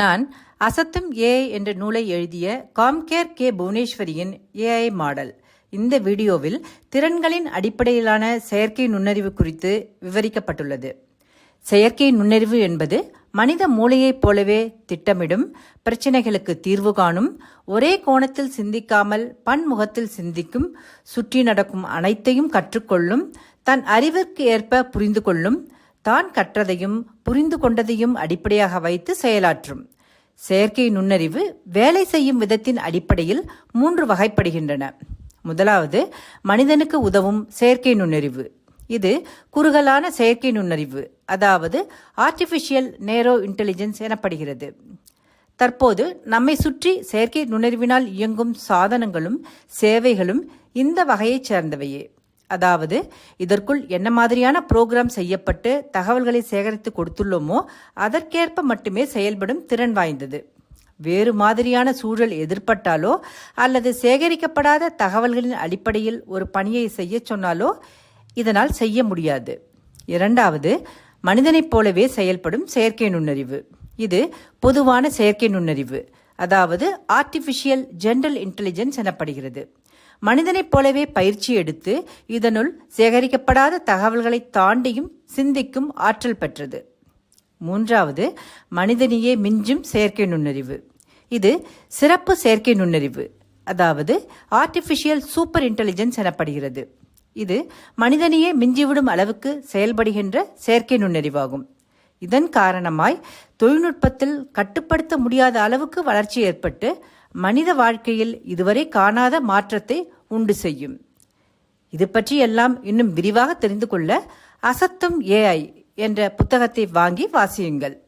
நான் அசத்தும் ஏஐ என்ற நூலை எழுதிய காம்கேர் கே புவனேஸ்வரியின் ஏஐ மாடல். இந்த வீடியோவில் திறன்களின் அடிப்படையிலான செயற்கை நுண்ணறிவு குறித்து விவரிக்கப்பட்டுள்ளது. செயற்கை நுண்ணறிவு என்பது மனித மூளையைப் போலவே திட்டமிடும் பிரச்சினைகளுக்கு தீர்வு காணும் ஒரே கோணத்தில் சிந்திக்காமல் பன்முகத்தில் சிந்திக்கும் சுற்றி நடக்கும் அனைத்தையும் கற்றுக்கொள்ளும் தன் அறிவிற்கு ஏற்ப புரிந்து கொள்ளும் தான் கற்றதையும் புரிந்து கொண்டதையும் அடிப்படையாக வைத்து செயலாற்றும். செயற்கை நுண்ணறிவு வேலை செய்யும் விதத்தின் அடிப்படையில் மூன்று வகைப்படுகின்றன. முதலாவது மனிதனுக்கு உதவும் செயற்கை நுண்ணறிவு. இது குறுகலான செயற்கை நுண்ணறிவு அதாவது ஆர்டிஃபிஷியல் நேரோ இன்டெலிஜென்ஸ் எனப்படுகிறது. தற்போது நம்மை சுற்றி செயற்கை நுண்ணறிவினால் இயங்கும் சாதனங்களும் சேவைகளும் இந்த வகையைச் சேர்ந்தவையே. அதாவது இதற்குள் என்ன மாதிரியான புரோகிராம் செய்யப்பட்டு தகவல்களை சேகரித்து கொடுத்துள்ளோமோ அதற்கேற்ப மட்டுமே செயல்படும் திறன் வாய்ந்தது. வேறு மாதிரியான சூழல் எதிர்பட்டாலோ அல்லது சேகரிக்கப்படாத தகவல்களின் அடிப்படையில் ஒரு பணியை செய்ய சொன்னாலோ இதனால் செய்ய முடியாது. இரண்டாவது மனிதனைப் போலவே செயல்படும் செயற்கை நுண்ணறிவு. இது பொதுவான செயற்கை நுண்ணறிவு. அதாவது ஆர்டிஃபிஷியல் ஜெனரல் இன்டெலிஜென்ஸ் எனப்படுகிறது. மனிதனைப் போலவே பயிற்சி எடுத்து இதனுள் சேகரிக்கப்படாத தகவல்களை தாண்டியும் சிந்திக்கும் ஆற்றல் பெற்றது. மூன்றாவது மனிதனையே மிஞ்சும் செயற்கை நுண்ணறிவு. இது சிறப்பு செயற்கை நுண்ணறிவு அதாவது ஆர்டிஃபிஷியல் சூப்பர் இன்டெலிஜென்ஸ் எனப்படுகிறது. இது மனிதனையே மிஞ்சிவிடும் அளவுக்கு செயல்படுகின்ற செயற்கை நுண்ணறிவாகும். இதன் காரணமாய் தொழில்நுட்பத்தில் கட்டுப்படுத்த முடியாத அளவுக்கு வளர்ச்சி ஏற்பட்டு மனித வாழ்க்கையில் இதுவரை காணாத மாற்றத்தை உண்டு செய்யும். இது பற்றி எல்லாம் இன்னும் விரிவாக தெரிந்து கொள்ள அசத்தும் ஏஐ என்ற புத்தகத்தை வாங்கி வாசியுங்கள்.